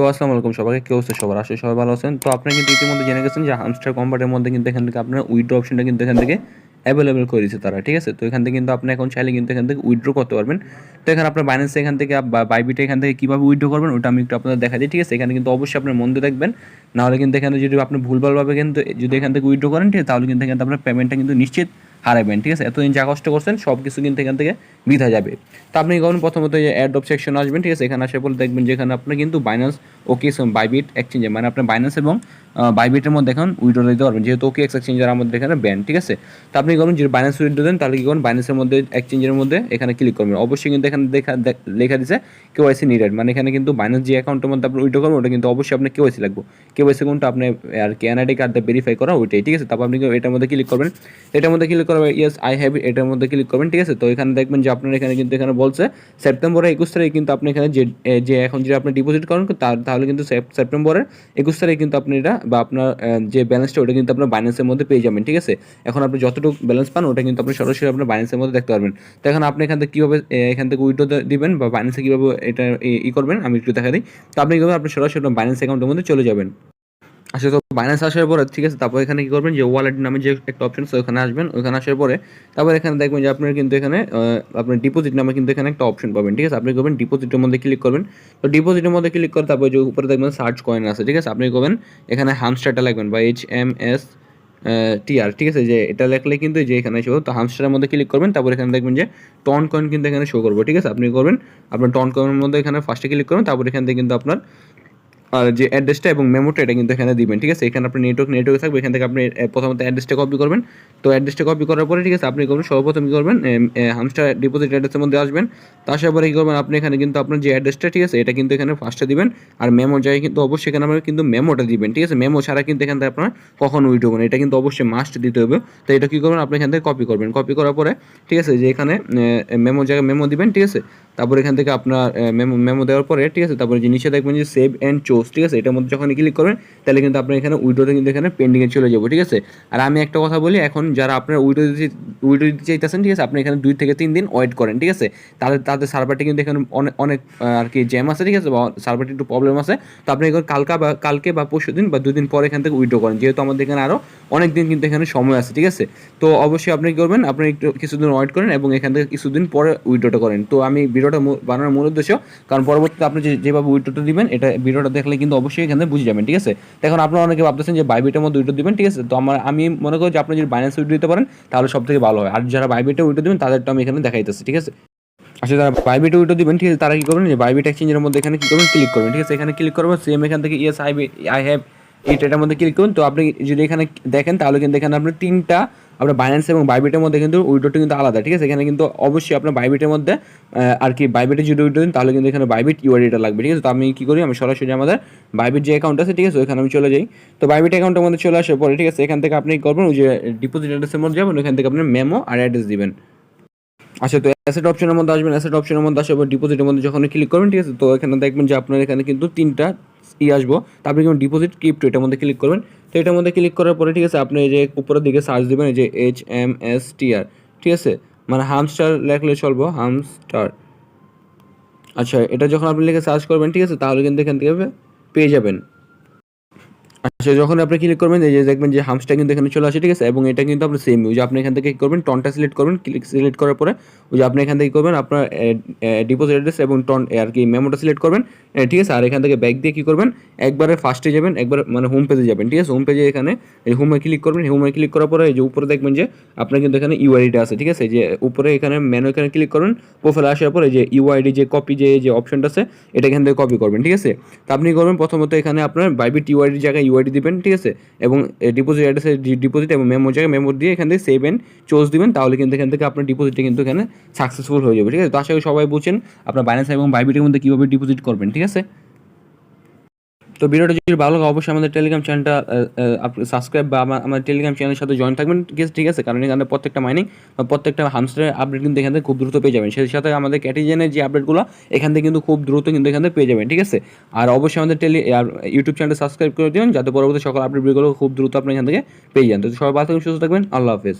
তো আসসালামু আলাইকুম সবাইকে কেউ হচ্ছে সবার? আসলে সবাই ভালো আছেন। তো আপনারা কিন্তু ইতিমধ্যে জেনে গেছেন যে হামস্টার কম্পার্টের মধ্যে কিন্তু এখান থেকে আপনার উইড্রো অপশনটা কিন্তু এখান থেকে অ্যাভেলেবেল করে দিচ্ছে তারা, ঠিক আছে? তো এখান থেকে কিন্তু আপনি এখন চাইলে কিন্তু এখান থেকে উইড্রো করতে পারবেন। তো এখানে আপনার বাইন্যান্স এখান থেকে বাইবিটে এখান থেকে কীভাবে উইড্রো করবেন, ওটা আমি একটু আপনাদের দেখা দিই, ঠিক আছে? এখানে কিন্তু অবশ্যই আপনার মন দেখবেন। নাহলে কিন্তু এখানে যদি আপনি ভুলভালভাবে কিন্তু যদি এখান থেকে উইড্রো করেন, ঠিক আছে? তাহলে কিন্তু এখানে আপনার পেমেন্টটা কিন্তু নিশ্চিত হারাবেন, ঠিক আছে? এতদিন যা কষ্ট করছেন সব কিছু কিন্তু এখান থেকে বৃথা যাবে। তো আপনি কখন প্রথমত যে অ্যাড অফ সেকশন আসবেন, ঠিক আছে? এখানে আসার পরে দেখবেন যেখানে আপনার কিন্তু বাইন্যান্স ওকে বাইবিট এক্সচেঞ্জে মানে আপনার বাইন্যান্স এবং বাইবিটের মধ্যে এখন উইড্রো দিতে পারবেন। যেহেতু ওকে এক্স এক্সচেঞ্জার আমাদের এখানে ব্যান ঠিক আছে? তো আপনি করুন যে বাইন্যান্স উইড্রো দেন, তাহলে কি করুন? বাইন্যান্সের মধ্যে এক্সচেঞ্জের মধ্যে এখানে ক্লিক করবেন। অবশ্যই কিন্তু এখানে দেখা লেখা দিচ্ছে কেওয়াইসি নিডেড মানে এখানে কিন্তু বাইন্যান্স যে অ্যাকাউন্টের মধ্যে আপনি উইড্রো করবেন, ওটা কিন্তু অবশ্যই আপনার কেওয়াইসি লাগবে। কেওয়াইসি কোনটা? আপনি, আর কি এনআইডি কার্ডটা ভেরিফাই করা, ওইটাই, ঠিক আছে? তারপর আপনি এটার মধ্যে ক্লিক করবেন। এটার মধ্যে ক্লিক করবেন ইয়েস আই হ্যাভ এটার মধ্যে ক্লিক করবেন, ঠিক আছে? তো এখানে দেখবেন যে আপনার এখানে কিন্তু এখানে বলছে সেপ্টেম্বরের একুশ তারিখে কিন্তু আপনি এখানে যে যে এখন যে আপনি ডিপোজিট করেন তাহলে কিন্তু সেপ- সেপ্টেম্বরের একুশ তারিখে কিন্তু আপনি এটা বা আপনার যে ব্যালেন্সটা ওটা কিন্তু আপনার বাইন্যান্সের মধ্যে পেয়ে যাবেন, ঠিক আছে? এখন আপনি যতটুকু ব্যালেন্স পান, ওটা কিন্তু আপনি সরাসরি আপনার বাইন্যান্সের মধ্যে দেখতে পারবেন। তো এখন আপনি এখান থেকে কীভাবে এখান থেকে উইড্রো দিবেন বা বাইন্যান্সে কীভাবে এটা ই- করবেন, আমি একটু দেখা দিই। তো আপনি কীভাবে, আপনি সরাসরি বাইন্যান্স অ্যাকাউন্টের মধ্যে চলে যাবেন। আচ্ছা তো বাইন্যান্স আসার পরে, ঠিক আছে, তারপর এখানে কি করবেন যে ওয়ালেট নামে যে একটা অপশন আছে, ওখানে আসবেন, ওখানে আসার পরে তারপর এখানে দেখবেন যে আপনার কিন্তু এখানে আপনার ডিপোজিট নামে কিন্তু এখানে একটা অপশন পাবেন, ঠিক আছে? আপনি করবেন ডিপোজিটের মধ্যে ক্লিক করবেন। তো ডিপোজিটের মধ্যে ক্লিক করে তারপর যে উপরে দেখবেন সার্চ কয়েন আছে, ঠিক আছে? আপনি করবেন এখানে হামস্টারটা লাগবেন বা এইচ এম এস টিআর ঠিক আছে? যে এটা লেখলে কিন্তু যে এখানে শো তো হামস্টারের মধ্যে ক্লিক করবেন, তারপর এখানে দেখবেন যে টন কয়েন কিন্তু এখানে শো করব, ঠিক আছে? আপনি করবেন, আপনার টন কয়েনের মধ্যে এখানে ফার্স্টে ক্লিক করবেন, তারপর এখান থেকে কিন্তু আপনার আর যে অ্যাড্রেসটা এবং মেমোটা এটা কিন্তু এখানে দিবেন, ঠিক আছে? এখানে আপনি নেটওয়ার্ক নেটওয়ার্ক থাকবে, এখান থেকে আপনি প্রথমত অ্যাড্রেসটা কপি করবেন। তো অ্যাড্রেসটা কপি করার পরে, ঠিক আছে, আপনি করবেন সর্বপ্রথম কী করবেন হামস্টার ডিপোজিট অ্যাড্রেসের মধ্যে আসবেন। তার পরে কী করবেন, আপনি এখানে কিন্তু আপনার যে অ্যাড্রেসটা ঠিক আছে, এটা কিন্তু এখানে ফার্স্টে দিবেন। আর মেমো যাই কিন্তু অবশ্যই এখানে আপনার কিন্তু মেমোটা দিবেন, ঠিক আছে? মেমো ছাড়া কিন্তু এখান থেকে আপনার কখন উইড হবেন এটা কিন্তু অবশ্যই মাস্ট দিতে হবে। তো এটা কী করবেন, আপনি এখান থেকে কপি করবেন। কপি করার পরে, ঠিক আছে, যে এখানে মেমো জায়গায় মেমো দিবেন, ঠিক আছে? তারপর এখান থেকে আপনার মেমো মেমো দেওয়ার পরে, ঠিক আছে, তারপরে যে নিচে দেখবেন যে সেভ অ্যান্ড চোজ ঠিক আছে, এটার মধ্যে যখন ক্লিক করবেন, তাহলে কিন্তু আপনার এখানে উইডোতে কিন্তু এখানে পেন্ডিংয়ে চলে যাব, ঠিক আছে। আর আমি একটা কথা বলি, এখন যারা আপনার উইডো দিতে উইডো দিতে চাইতেছেন, ঠিক আছে, আপনি এখানে দুই থেকে তিন দিন ওয়েট করেন, ঠিক আছে। তাহলে তাদের সার্ভারটি কিন্তু এখানে অনেক অনেক আর কি জ্যাম আছে, ঠিক আছে, বা সার্ভারটি একটু প্রবলেম আছে। তো আপনি এখন কালকা বা, কালকে বা পরশু দিন বা দুদিন পরে এখান থেকে উইডো করেন, যেহেতু আমাদের এখানে আরও অনেক দিন কিন্তু এখানে সময় আছে, ঠিক আছে। তো অবশ্যই আপনি কী করবেন, আপনি একটু কিছুদিন ওয়েট করেন এবং এখান থেকে কিছুদিন পরে উইডোটা করেন। তো আমি ভিডিওটা বানানোর মূল উদ্দেশ্য। কারণ পরবর্তীতে আপনি যেভাবে উইড্রোটা দিবেন, এটা ভিডিওটা দেখলে কিন্তু অবশ্যই এখানে বুঝে যাবেন, ঠিক আছে? এখন আপনারা অনেকে ভাবতেছেন যে বাইবিটের মধ্যে উইড্রো দিবেন, ঠিক আছে? তো আমার আমি মনে করি যে আপনি যদি বাইন্যান্স উইড্রো দিতে পারেন, তাহলে সব থেকে ভালো হয়। আর যারা বাইবিটে উইড্রো দিবেন, তাদেরটা আমি এখানে দেখাইতেছি, ঠিক আছে? আচ্ছা যারা বাইবিটে উইড্রো দিবেন, ঠিক আছে, তারা কি করবেন? যে বাইবিট এক্সচেঞ্জের মধ্যে এখানে কি করবেন? ক্লিক করবেন, ঠিক আছে? এখানে ক্লিক করবেন সেম এখান থেকে ইয়েস আই আই হ্যাভ এইটার মধ্যে ক্লিক করুন তো আপনি যদি এখানে দেখেন, তাহলে কিন্তু এখানে আপনি তিনটা, আপনার বাইন্যান্স এবং বাইবিটের মধ্যে কিন্তু উইডোটা কিন্তু আলাদা, ঠিক আছে? এখানে কিন্তু অবশ্যই আপনার বাইবিটের মধ্যে আর কি বাইবিটে যদি উইডো দিন, তাহলে কিন্তু এখানে বাইবিট ইউআরডিটা লাগবে, ঠিক আছে? তো আমি কি করি? আমি সরাসরি আমাদের বাইবিট যে অ্যাকাউন্ট আছে, ঠিক আছে? ওখানে আমি চলে যাই। তো বাইবিট অ্যাকাউন্টের মধ্যে চলে আসার পরে, ঠিক আছে? এখান থেকে আপনি করবেন? ওই যে ডিপোজিট অ্যাড্রেসের মধ্যে যাবেন ওখান থেকে আপনি মেমো আর অ্যাড্রেস দিবেন। আচ্ছা তো অ্যাসেট অপশনের মধ্যে আসবেন। অ্যাসেট অপশনের মধ্যে আসার পর ডিপোজিটের মধ্যে যখন ক্লিক করবেন, ঠিক আছে? তো এখানে দেখবেন যে আপনার এখানে কিন্তু তিনটা ই আসব। তারপরে কিন্তু ডিপোজিট ক্রিপ্টো এটার মধ্যে ক্লিক করবেন। তো এটার মধ্যে ক্লিক করার পরে ঠিক আছে, আপনি এই যে উপরের দিকে সার্চ দেবেন, এই যে H M S T R ঠিক আছে? মানে হামস্টার লেখলে চলবো হামস্টার আচ্ছা এটা যখন আপনি লিখে সার্চ করবেন, ঠিক আছে, তাহলে কিন্তু এখান থেকে পেয়ে যাবেন। আচ্ছা যখন আপনি ক্লিক করবেন, এই যে দেখবেন যে হামসটা কিন্তু এখানে চলে আসে, ঠিক আছে? এবং এটা কিন্তু আপনার সেম ওই যে আপনি এখান থেকে করবেন টনটা সিলেক্ট করবেন ক্লিক সিলেক্ট করার পরে ওই যে আপনি এখান থেকে করবেন, আপনার ডিপোজিট অ্যাড্রেস এবং টন আর কি মেমোটা সিলেক্ট করবেন ঠিক আছে? আর এখান থেকে ব্যাক দিয়ে কি করবেন? একবারে ফার্স্টে যাবেন, একবার মানে হোম পেজে যাবেন, ঠিক আছে? হোম পেজে এখানে এই হোমে ক্লিক করবেন হোমে ক্লিক করার পরে এই যে উপরে দেখবেন যে আপনার কিন্তু এখানে ইউআইডিটা আছে, ঠিক আছে? যে উপরে এখানে মেনু এখানে ক্লিক করবেন প্রোফাইলে আসার পরে যে ইউআইডি যে কপি যে যে অপশনটা আছে, এটা এখান থেকে কপি করবেন, ঠিক আছে? তো আপনি করবেন প্রথমত এখানে আপনার বাইবিট ইউআইডি জায়গায় ইউআইডি দিবেন, ঠিক আছে? এবং ডিপোজিট অ্যাড্রেসে ডিপোজিট এবং মেমো জায়গায় মেমো দিয়ে এখান থেকে সেভ অ্যান্ড চোজ দিবেন, তাহলে কিন্তু এখান থেকে আপনার ডিপোজিটটা কিন্তু এখানে সাকসেসফুল হয়ে যাবে, ঠিক আছে? তো আশা করি সবাই বুঝছেন আপনার বাইন্যান্স এবং বাইবিটের মধ্যে কীভাবে ডিপোজিট করবেন, ঠিক আছে? তো ভিডিওটা যদি ভালো লাগে, অবশ্যই আমাদের টেলিগ্রাম চ্যানেলটা সাবস্ক্রাইব বা আমাদের টেলিগ্রাম চ্যানেলের সাথে জয়েন থাকবেন। ঠিক আছে ঠিক আছে, কারণ এখানে প্রত্যেকটা মাইনিং বা প্রত্যেকটা হামস্টারের আপডেট কিন্তু এখান থেকে খুব দ্রুত পেয়ে যাবেন। সেই সাথে আমাদের ক্যাটিজেনের যে আপডেটগুলো এখান থেকে কিন্তু খুব দ্রুত কিন্তু এখান থেকে পেয়ে যাবেন, ঠিক আছে? আর অবশ্যই আমাদের টেলি ইউটিউব চ্যানেলটা সাবস্ক্রাইব করে দিন, যাতে পরবর্তী সকল আপডেটগুলো খুব দ্রুত আপনি এখান থেকে পেয়ে যান। তো সবাই ভালো থাকবেন, সুস্থ থাকবেন, আল্লাহ হাফেজ।